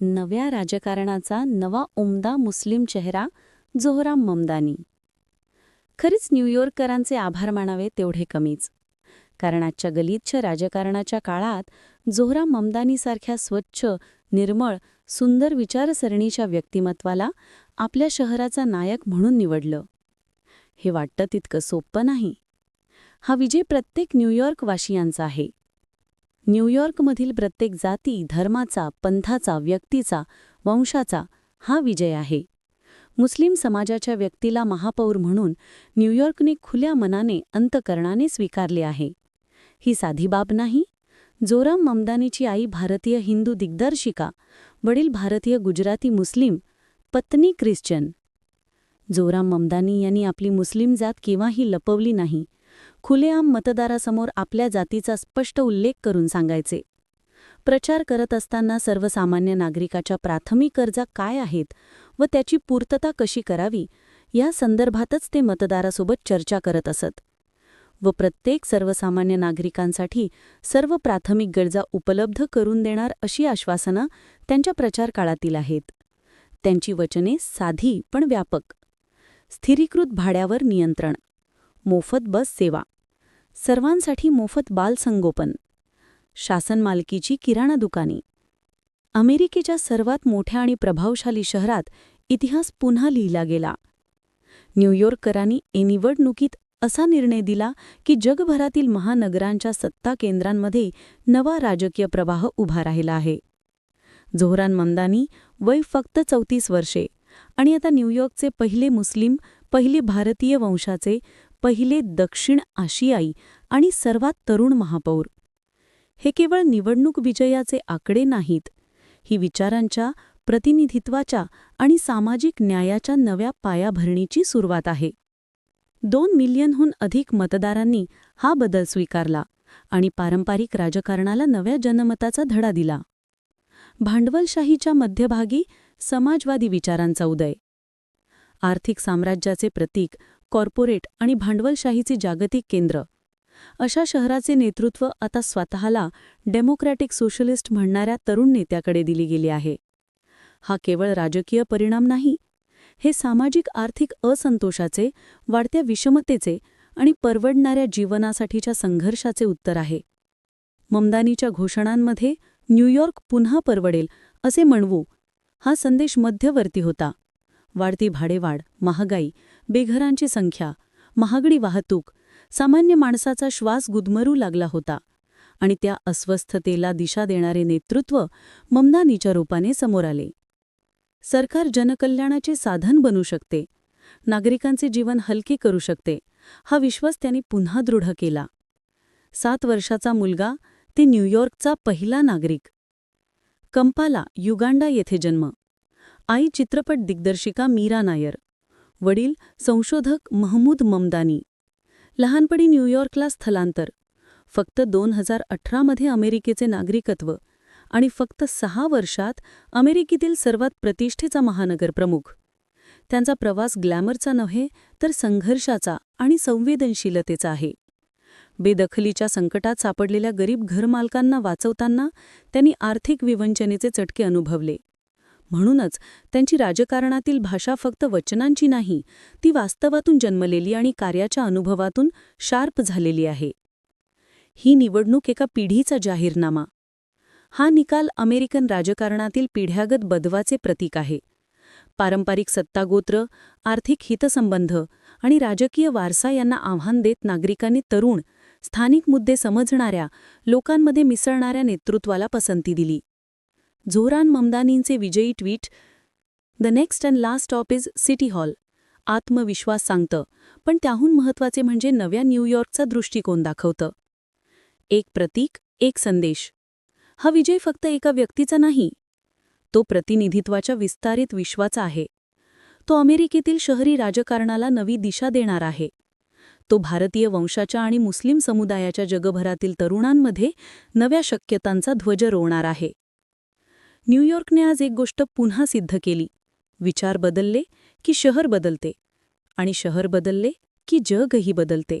नव्या राजकारणाचा नवा उमदा मुस्लिम चेहरा जोहराम ममदानी. खरीच न्यूयॉर्करांचे आभार मानावे तेवढे कमीच. कारण आजच्या गलिच्छ राजकारणाच्या काळात जोहराम ममदानीसारख्या स्वच्छ निर्मळ सुंदर विचारसरणीच्या व्यक्तिमत्वाला आपल्या शहराचा नायक म्हणून निवडलं. हे वाटतं तितकं सोपं नाही. हा विजय प्रत्येक न्यूयॉर्कवासियांचा आहे. न्यूयॉर्कमधील प्रत्येक जाती धर्माचा पंथाचा व्यक्तीचा वंशाचा हा विजय आहे. मुस्लिम समाजाच्या व्यक्तीला महापौर म्हणून न्यूयॉर्कने खुल्या मनाने अंतकरणाने स्वीकारले आहे. ही साधी बाब नाही. जोराम ममदानीची आई भारतीय हिंदू दिग्दर्शिका वडील भारतीय गुजराती मुस्लिम पत्नी ख्रिश्चन. जोराम ममदानी यांनी आपली मुस्लिम जात केव्हाही लपवली नाही. खुलेआम मतदारासमोर आपल्या जातीचा स्पष्ट उल्लेख करून सांगायचे. प्रचार करत असताना सर्वसामान्य नागरिकाच्या प्राथमिक गरजा काय आहेत व त्याची पूर्तता कशी करावी या संदर्भातच ते मतदारासोबत चर्चा करत असत. व प्रत्येक सर्वसामान्य नागरिकांसाठी सर्व प्राथमिक गरजा उपलब्ध करून देणार अशी आश्वासनं त्यांच्या प्रचार काळातील आहेत. त्यांची वचने साधी पण व्यापक. स्थिरीकृत भाड्यावर नियंत्रण. मोफत बस सेवा. सर्वांसाठी मोफत बालसंगोपन शासन मालकीची किराणा दुकाने. अमेरिकेच्या सर्वात मोठ्या आणि प्रभावशाली शहरात इतिहास पुन्हा लिहिला गेला. न्यूयॉर्करांनी ए निवडणुकीत असा निर्णय दिला की जगभरातील महानगरांच्या सत्ता केंद्रांमध्ये नवा राजकीय प्रवाह उभा राहिला आहे. जोहरान मंदानी वय फक्त चौतीस वर्षे आणि आता न्यूयॉर्कचे पहिले मुस्लिम पहिले भारतीय वंशाचे पहिले दक्षिण आशियाई आणि सर्वात तरुण महापौर. हे केवळ निवडणूक विजयाचे आकडे नाहीत ही विचारांच्या प्रतिनिधित्वाच्या आणि सामाजिक न्यायाच्या नव्या पायाभरणीची सुरुवात आहे. दोन मिलियनहून अधिक मतदारांनी हा बदल स्वीकारला आणि पारंपरिक राजकारणाला नव्या जनमताचा धडा दिला. भांडवलशाहीच्या मध्यभागी समाजवादी विचारांचा उदय. आर्थिक साम्राज्याचे प्रतीक कॉर्पोरेट आणि भांडवलशाहीचे जागतिक केंद्र. अशा शहराचे नेतृत्व आता स्वतःला डेमोक्रॅटिक सोशलिस्ट म्हणणाऱ्या तरुण नेत्याकडे दिली गेली आहे. हा केवळ राजकीय परिणाम नाही हे सामाजिक आर्थिक असंतोषाचे वाढत्या विषमतेचे आणि परवडणाऱ्या जीवनासाठीच्या संघर्षाचे उत्तर आहे. ममदानीच्या घोषणांमध्ये न्यूयॉर्क पुन्हा परवडेल असे म्हणवू हा संदेश मध्यवर्ती होता. वाढती भाडेवाढ महागाई बेघरांची संख्या महागडी वाहतूक सामान्य माणसाचा श्वास गुदमरू लागला होता आणि त्या अस्वस्थतेला दिशा देणारे नेतृत्व ममदानीच्या रूपाने समोर आले. सरकार जनकल्याणाचे साधन बनू शकते नागरिकांचे जीवन हलके करू शकते हा विश्वास त्यांनी पुन्हा दृढ केला. सात वर्षाचा मुलगा ते न्यूयॉर्कचा पहिला नागरिक. कंपाला युगांडा येथे जन्म. आई चित्रपट दिग्दर्शिका मीरा नायर. वडील संशोधक महमूद ममदानी. लहानपणी न्यूयॉर्कला स्थलांतर. फक्त दोन हजार अठरामध्ये अमेरिकेचे नागरिकत्व आणि फक्त सहा वर्षात अमेरिकेतील सर्वात प्रतिष्ठेचा महानगर प्रमुख. त्यांचा प्रवास ग्लॅमरचा नव्हे तर संघर्षाचा आणि संवेदनशीलतेचा आहे. बेदखलीच्या संकटात सापडलेल्या गरीब घरमालकांना वाचवताना त्यांनी आर्थिक विवंचनेचे चटके अनुभवले. म्हणूनच त्यांची राजकारणातील भाषा फक्त वचनांची नाही ती वास्तवातून जन्मलेली आणि कार्याच्या अनुभवातून शार्प झालेली आहे. ही निवडणूक एका पिढीचा जाहीरनामा. हा निकाल अमेरिकन राजकारणातील पिढ्यागत बदवाचे प्रतीक आहे. पारंपरिक सत्तागोत्र आर्थिक हितसंबंध आणि राजकीय वारसा यांना आव्हान देत नागरिकांनी तरुण स्थानिक मुद्दे समजणाऱ्या लोकांमध्ये मिसळणाऱ्या नेतृत्वाला पसंती दिली. झोरान ममदानींचे विजयी tweet the next and last stop is city hall आत्मविश्वास सांगतं पण त्याहून महत्त्वाचे म्हणजे नव्या न्यूयॉर्कचा दृष्टिकोन दाखवतं. एक प्रतीक एक संदेश. हा विजय फक्त एका व्यक्तीचा नाही तो प्रतिनिधित्वाच्या विस्तारित विश्वाचा आहे. तो अमेरिकेतील शहरी राजकारणाला नवी दिशा देणार आहे. तो भारतीय वंशाच्या आणि मुस्लिम समुदायाच्या जगभरातील तरुणांमध्ये नव्या शक्यतांचा ध्वज रोवणार आहे. न्यूयॉर्कने आज एक गोष्ट पुन्हा सिद्ध केली. विचार बदलले की शहर बदलते आणि शहर बदलले की जगही बदलते.